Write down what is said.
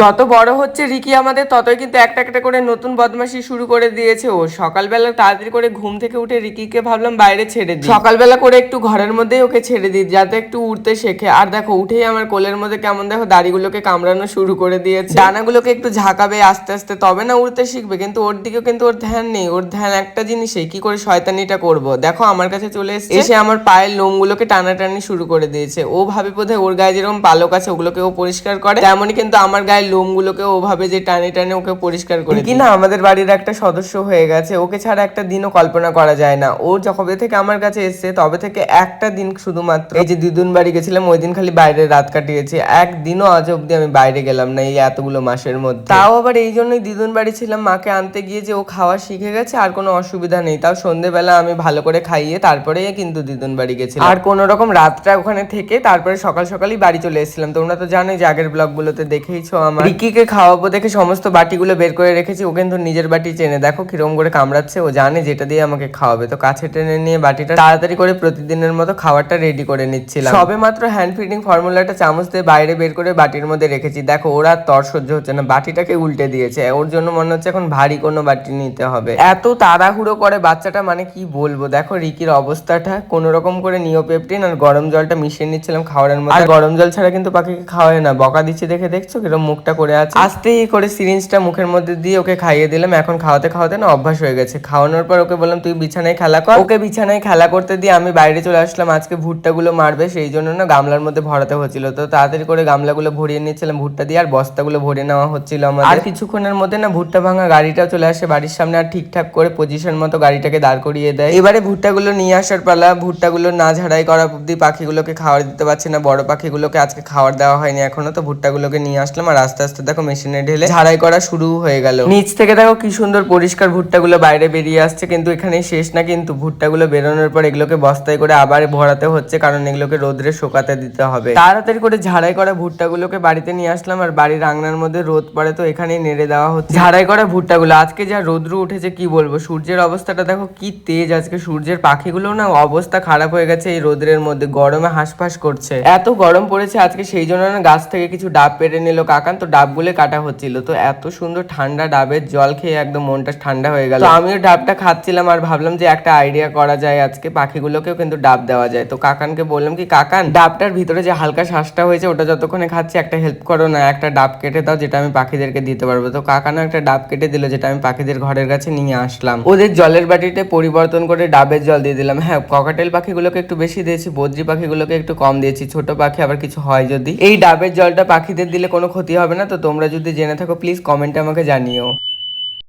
যত বড় হচ্ছে রিকি আমাদের, ততই কিন্তু একটা একটা করে নতুন বদমাশি শুরু করে দিয়েছে ও। সকালবেলা তাড়াতাড়ি করে ঘুম থেকে উঠে রিকিকে ভাবলাম বাইরে ছেড়ে দিই। সকালবেলা করে একটু ঘরের মধ্যেই ওকে ছেড়ে দিই, যাতে একটু উঠতে শেখে। আর দেখো, উঠেই আমার কোলের মধ্যে কেমন দেখো দাড়িগুলোকে কামড়ানো শুরু করে দিয়েছে। ডানাগুলোকে একটু ঝাঁকাবে আস্তে আস্তে, তবে না উঠতে শিখবে, কিন্তু ওর দিকেও কিন্তু ওর ধ্যান নেই। ওর ধ্যান একটা জিনিসে, কি করে শয়তানিটা করব? দেখো, আমার কাছে চলে এসে এসে আমার পায়ের লোমগুলোকে টানাটানি শুরু করে দিয়েছে। ও ভাবে বোধহয় ওর গায়ে যেরকম পালক আছে ওগুলোকে ও পরিষ্কার করে। তেমনই কিন্তু আমার গায়ের লোমগুলোকে ওভাবে যে টানে টানে ওকে পরিষ্কার করে কি না আমাদের বাড়ির একটা সদস্য হয়ে গেছে ওকে ছাড়া একটা দিনও কল্পনা করা যায় না। ও যবে থেকে আমার কাছে এসেছে তবে থেকে একটা দিন শুধুমাত্র। এই যে দিদুন বাড়ি গেছিলাম ওই দিন খালি বাইরে রাত কাটিয়েছি। একদিনও আজ অব্দি আমি বাইরে গেলাম না এই এতগুলো মাসের মধ্যে। তাও আবার এই জন্যই দিদুন বাড়ি ছিলাম মাকে আনতে গিয়ে যে ও খাওয়া শিখে গেছে আর কোনো অসুবিধা নেই। তাও সন্ধেবেলা আমি ভালো করে খাইয়ে তারপরে কিন্তু দিদুন বাড়ি গেছি আর কোনো রকম রাতটা ওখানে থেকে তারপরে সকাল সকালই বাড়ি চলে এসেছিলাম। তোমরা তো জানোই যে আগের ব্লগ গুলোতে দেখেইছো আমার। রিকিকে খাওয়াবো দেখে সমস্ত বাটিগুলো বের করে রেখেছি ও কিন্তু নিজের বাটি চেনে। দেখো কিরম করে কামড়াচ্ছে ও জানে যেটা দিয়ে আমাকে খাওয়াবে। তো কাছে টেনে নিয়ে বাটিটা তাড়াতাড়ি করে প্রতিদিনের মতো খাবারটা রেডি করে নিচ্ছিলাম। সবে মাত্র হ্যান্ড ফিডিং ফর্মুলাটা চামচ দিয়ে বাইরে বের করে বাটির মধ্যে রেখেছি। দেখো ওরা আর তর সহ্য হচ্ছে না বাটিটাকে উল্টে দিয়েছে। ওর জন্য মনে হচ্ছে এখন ভারী কোনো বাটি নিতে হবে। এত তাড়াহুড়ো করে বাচ্চাটা মানে কি বলব? দেখো রিকির অবস্থাটা কোনো রকম করে নিওপেপটিন আর গরম জলটা মিশিয়ে নিচ্ছিলাম খাওয়ার মধ্যে। আর গরম জল ছাড়া কিন্তু পাখিকে খাওয়ায় না। বকা দিচ্ছি দেখে দেখছ কীরকম মুখটা করে আছে। আস্তেই করে সিরিঞ্জটা মুখের মধ্যে দিয়ে ওকে খাইয়ে দিলাম। এখন খাওয়াতে খাওয়াতে না অভ্যাস হয়ে গেছে। খাওয়ানোর পর ওকে বললাম তুই বিছানায় খেলা কর। ওকে বিছানায় খেলা করতে দিয়ে আমি বাইরে চলে আসলাম। আজকে ভুট্টাগুলো মারবে সেই জন্য না গামলার মধ্যে ভরাতে হচ্ছিল। তো তাড়াতাড়ি করে গামলাগুলো ভরিয়ে নিচ্ছিলাম। ভুট্টা দিয়ে আর বস্তাগুলো ভরে নেওয়া হচ্ছিল আমার আর কিছুক্ষণের মধ্যে না ভুট্টা ভাঙা গাড়িটাও চলে আসে। বাড়ির সামনে আর ঠিকঠাক করে পজিশন মতো গাড়িটাকে দাঁড় করিয়ে দেয়। এবারে ভুট্টাগুলো নিয়ে আসার পালা ভুট্টাগুলো না ঝাড়াই করা অব্দি পাখিগুলোকে খাবার দিতে পারছি না। বড় পাখিগুলোকে আজকে খাওয়ার দেওয়া হয়নি। এখনও তো ভুট্টাগুলোকে নিয়ে আসলাম আর আস্তে আস্তে দেখো মেশিনে ঢেলে ঝাড়াই করা শুরু হয়ে গেল। নিচ থেকে দেখো কি সুন্দর পরিষ্কার ভুট্টাগুলো বাইরে বেরিয়ে আসছে কিন্তু এখানে শেষ না কিন্তু ভুট্টাগুলো বেরোনোর পর এগুলোকে বস্তায় করে আবার ভরাতে হচ্ছে কারণ এগুলোকে রোদ্রে শোকাতে দিতে হবে। তাড়াতাড়ি করে ঝাড়াই করা ভুট্টাগুলোকে বাড়িতে নিয়ে আসলাম আর বাড়ির আংনার মধ্যে রোদ পড়ে তো এখানেই নেড়ে দেওয়া হচ্ছে। ঝাড়াই করা ভুট্টাগুলো আজকে যা রোদ্র উঠেছে কি বলব? সূর্যের অবস্থাটা দেখো কি তেজ আজকে সূর্যের পাখিগুলো না অবস্থা খারাপ হয়ে গেছে এই রোদ্রের মধ্যে গরমে হাঁসফাঁস করছে। এত গরম পড়েছে আজকে সেই জন্য না গাছ থেকে কিছু ডাব পেরে নিল কাকান তো ডাবগুলো কাটা হচ্ছিল তো এত সুন্দর ঠান্ডা ডাবের জল খেয়ে একদম মনটা ঠান্ডা হয়ে গেল। তো আমিও ডাবটা খাচ্ছিলাম আর ভাবলাম যে একটা আইডিয়া করা যায় আজকে পাখিগুলোকেও কিন্তু ডাব দেওয়া যায়। তো কাকানকে বললাম কি কাকান ডাবটার ভিতরে যে হালকা শ্বাসটা হয়েছে ওটা যতক্ষণে খাচ্ছি একটা হেল্প করো না একটা ডাব কেটে দাও যেটা আমি পাখিদেরকে দিতে পারব। তো কাকানো একটা ডাব কেটে দিল যেটা আমি পাখিদের ঘরের কাছে নিয়ে আসলাম। ওদের জলের বাটিতে পরিবর্তন করে ডাবের জল দিয়ে দিলাম। হ্যাঁ ককাটেল পাখিগুলোকে একটু বেশি দিয়েছি বদ্রি পাখিগুলোকে একটু কম দিয়েছি ছোট পাখি আবার কিছু হয় যদি। এই ডাবের জলটা পাখিদের দিলে কোনো ক্ষতি হবে না তো তোমরা যদি জেনে থাকো প্লিজ কমেন্টে আমাকে জানিও।